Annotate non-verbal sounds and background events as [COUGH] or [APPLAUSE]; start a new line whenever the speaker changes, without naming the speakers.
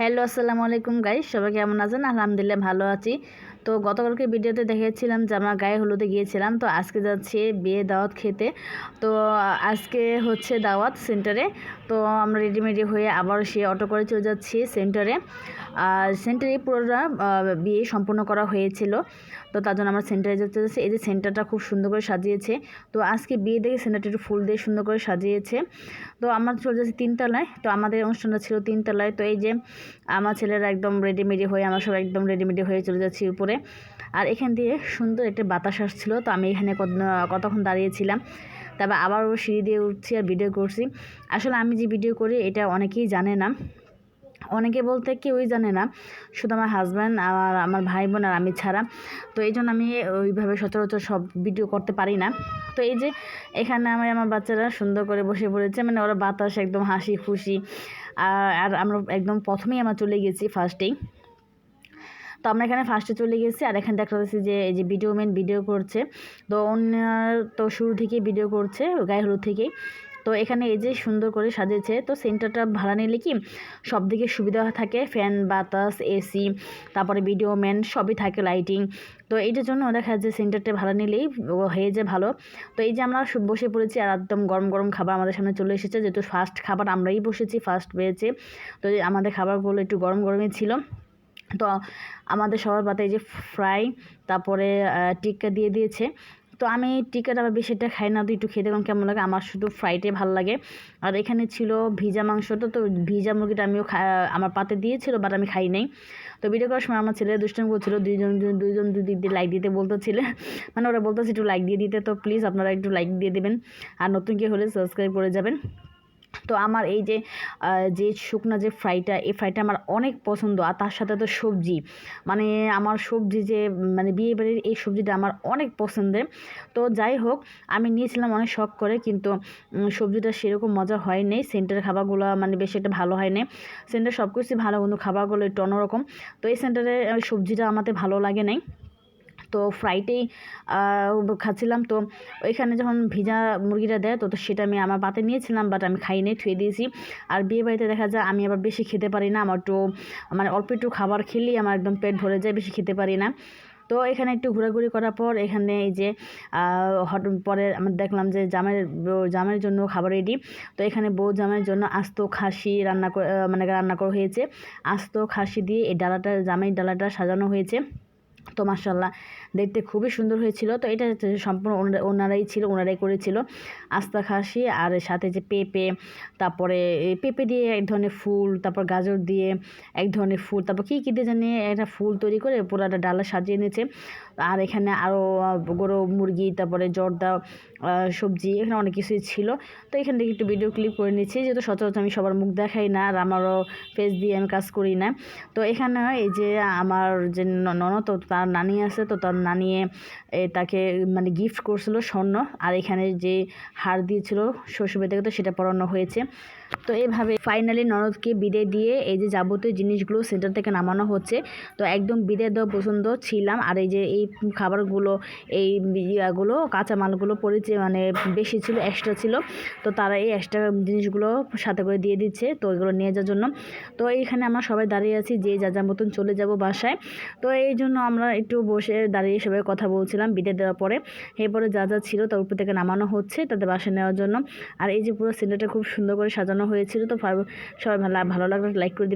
Hello আসসালামু আলাইকুম guys সবাই কেমন আছেন? আলহামদুলিল্লাহ ভালো আছি। তো গতকালকে ভিডিওতে দেখেছিলাম যে আমরা গায়ে হলুদে গিয়েছিলাম, তো আজকে যাচ্ছি বিয়ে দাওয়াত খেতে। তো আজকে হচ্ছে দাওয়াত সেন্টারে, তো আমরা রেডিমেডি হয়ে আবার সে অটো করে চলে যাচ্ছি সেন্টারে। আর সেন্টারে পুরোটা বিয়ে সম্পূর্ণ করা হয়েছিল, তো তার জন্য আমরা সেন্টারে যেতে যাচ্ছি। এই যে সেন্টারটা খুব সুন্দর করে সাজিয়েছে, তো আজকে বিয়ে দেখে সেন্টারটা একটু ফুল দিয়ে সুন্দর করে সাজিয়েছে। তো আমার চলে যাচ্ছি তিনতলায়, তো আমাদের অনুষ্ঠানটা ছিল তিনতলায়। তো এই যে আমার ছেলেরা একদম রেডিমেডি হয়ে, আমরা সব একদম রেডিমেডি হয়ে চলে যাচ্ছি উপরে। আর এখান দিয়ে সুন্দর একটা বাতাস আসছিল। তো আমি এখানে কতক্ষণ দাঁড়িয়েছিলাম, তারপর আবার সিঁড়ি দিয়ে উঠছি আর ভিডিও করছি। আসলে আমি যে ভিডিও করি, এটা অনেকেই জানে না। অনেকে বলতে কেউই জানে না, শুধু আমার হাজব্যান্ড আর আমার ভাই বোন আর আমি ছাড়া। তো এই জন্য আমি ওইভাবে সচরাচর সব ভিডিও করতে পারি না। তো এই যে এখানে আমি আমার বাচ্চারা সুন্দর করে বসে পড়েছে মানে ওরা বাতাস একদম হাসি খুশি। আর আমরা একদম প্রথমেই আমরা চলে গেছি ফার্স্টেই তো আমরা এখানে ফার্স্টে চলে গেছি আর এখানে দেখা যাচ্ছে যে এই যে ভিডিও মেন ভিডিও করছে। তো অন্য তো শুরু থেকেই ভিডিও করছে, গায়ে হলুদ থেকেই। তো এখানে এই যে সুন্দর করে সাজিয়েছে তো সেন্টারটা ভাড়া নিলে কি সব দিকে সুবিধা থাকে ফ্যান বাতাস এসি তারপরে ভিডিও ম্যান সবই থাকে লাইটিং তো এইটার জন্য দেখা যাচ্ছে সেন্টারটা ভাড়া নিলেই হয়ে যায় ভালো। তো এই যে আমরা বসে পড়েছি আর একদম গরম গরম খাবার আমাদের সামনে চলে এসেছে। যেহেতু ফার্স্ট খাবার আমরাই বসেছি ফার্স্ট পেয়েছে তো আমাদের খাবারগুলো একটু গরম গরমই ছিল। তো আমাদের সবার পাতে এই যে ফ্রাই, তারপরে টিক্কা দিয়ে দিয়েছে। তো আমি টিকাটা আবার বেশিটা খাই না, তো একটু খেতে কেমন লাগে। আমার শুধু ফ্রাইটাই ভালো লাগে। আর এখানে ছিল ভিজা মাংসটা, তো ভিজা মুরগিটা আমিও আমার পাতে দিয়েছিল বাট আমি খাই নাই। তো ভিডিও করার সময় আমার ছেলে দুষ্টামি করছিল, দুইজন দুইজন দুই দিক দিয়ে লাইক দিতে বলতেছিলে। [LAUGHS] মানে ওরা বলতেছে একটু লাইক দিয়ে দিতে, তো প্লিজ আপনারা একটু লাইক দিয়ে দেবেন। আর নতুন কেউ হলে সাবস্ক্রাইব করে যাবেন। তো আমার এই যে যে শুকনো যে ফ্রাইটা, এই ফ্রাইটা আমার অনেক পছন্দ। আর তার সাথে তো সবজি। মানে আমার সবজি যে মানে বিয়ে বাড়ির এই সবজিটা আমার অনেক পছন্দের। তো যাই হোক, আমি নিয়েছিলাম অনেক শখ করে কিন্তু সবজিটা সেরকম মজা হয়নি। সেন্টারের খাবারগুলো মানে বেশি একটা ভালো হয়নি। সেন্টার সব কিছুই ভালো, কিন্তু খাবারগুলো একটু অন্যরকম। তো এই সেন্টারে সবজিটা আমাদের ভালো লাগে নাই। তো ফ্রাইটেই খাচ্ছিলাম। তো ওইখানে যখন ভিজা মুরগিটা দেয়, তো তো সেটা আমি আমার পাতে নিয়েছিলাম বাট আমি খাই নিয়ে থুয়ে দিয়েছি। আর বিয়ে বাড়িতে দেখা যায় আমি আবার বেশি খেতে পারি না, আমার একটু মানে অল্প একটু খাবার খেলেই আমার একদম পেট ভরে যায়, বেশি খেতে পারি না। তো এখানে একটু ঘোরাঘুরি করার পর এখানে এই যে হট, পরে আমরা দেখলাম যে জামের জামের জন্য খাবার রেডি তো এখানে বউ জামের জন্য আস্ত খাসি রান্না মানে রান্না করা হয়েছে। আস্ত খাসি দিয়ে এই ডালাটা জামের ডালাটা সাজানো হয়েছে। তো মাসাল্লাহ দেখতে খুবই সুন্দর হয়েছিল। তো এটা সম্পূর্ণ ওনারাই ছিল, ওনারাই করেছিল। আস্তা খাসি আর সাথে যে পেঁপে, তারপরে পেঁপে দিয়ে এক ধরনের ফুল, তারপর গাজর দিয়ে এক ধরনের ফুল, তারপর কী কী দিয়ে জানি একটা ফুল তৈরি করে পুরাটা ডালা সাজিয়ে নিয়েছে আর এখানে আরও গরু, মুরগি, তারপরে জর্দা সবজি, এখানে অনেক কিছুই ছিল। তো এখান থেকে একটু ভিডিও ক্লিপ করে নিচ্ছি, যেহেতু সচরাচর আমি সবার মুখ দেখাই না আর আমারও ফেস দিয়ে আমি কাজ করি না। তো এখানে এই যে আমার যে ননদ তার নানি আছে, তো তার নানিয়ে তাকে মানে গিফট করছিল স্বর্ণ। আর এখানে যে হার দিয়েছিল শ্বশুর থেকে, তো সেটা পরানো হয়েছে। তো এইভাবে ফাইনালি ননদকে বিদে দিয়ে এই যে যাবতীয় জিনিসগুলো সেন্টার থেকে নামানো হচ্ছে, তো একদম বিদায় দেওয়া পছন্দ ছিলাম। আর এই যে এই খাবারগুলো, এই ইয়াগুলো, কাঁচামালগুলো পরিচয় মানে বেশি ছিল এক্সট্রা ছিল, তো তারা এই এক্সট্রা জিনিসগুলো সাথে করে দিয়ে দিচ্ছে, তো এগুলো নিয়ে যাওয়ার জন্য। তো এইখানে আমরা সবাই দাঁড়িয়ে আছি যে যা যা মতন চলে যাব বাসায়। তো এই জন্য আমরা একটু বসে দাঁড়িয়ে সবাই কথা বলছিলাম বিদে দেওয়ার পরে। এরপরে যা যা ছিল তার উপর থেকে নামানো হচ্ছে তাদের বাসায় নেওয়ার জন্য। আর এই যে পুরো সিলিন্ডারটা খুব সুন্দর করে সাজানো হয়েছিল তো সবাই ভালো ভালো লাগলে লাইক করে